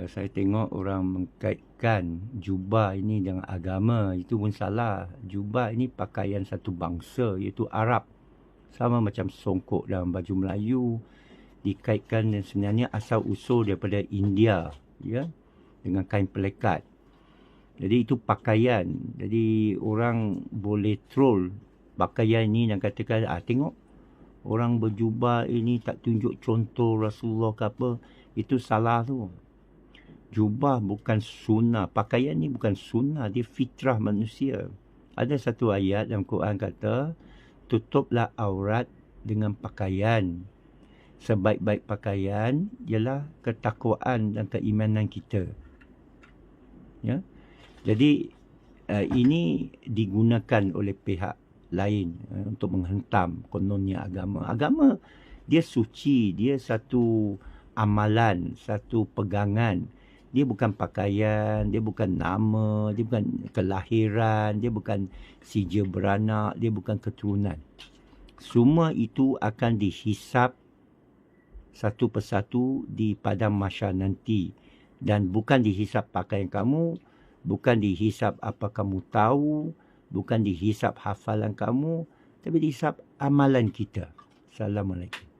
Eh, saya tengok orang mengkaitkan jubah ini dengan agama itu pun salah. Jubah ini pakaian satu bangsa iaitu Arab. Sama macam songkok dalam baju Melayu dikaitkan dan sebenarnya asal usul daripada India ya dengan kain pelekat. Jadi itu pakaian. Jadi orang boleh troll pakaian ini dan katakan ah tengok orang berjubah ini tak tunjuk contoh Rasulullah ke apa. Itu salah tu jubah bukan sunnah. Pakaian ni bukan sunnah. Dia fitrah manusia. Ada satu ayat dalam Quran kata, tutuplah aurat dengan pakaian. Sebaik-baik pakaian ialah ketakwaan dan keimanan kita. Ya. Jadi uh, ini digunakan oleh pihak lain uh, untuk menghentam kononnya agama. Agama dia suci, dia satu amalan, satu pegangan dia bukan pakaian, dia bukan nama, dia bukan kelahiran, dia bukan sijil beranak, dia bukan keturunan. Semua itu akan dihisap satu persatu di padang masyar nanti. Dan bukan dihisap pakaian kamu, bukan dihisap apa kamu tahu, bukan dihisap hafalan kamu, tapi dihisap amalan kita. Assalamualaikum.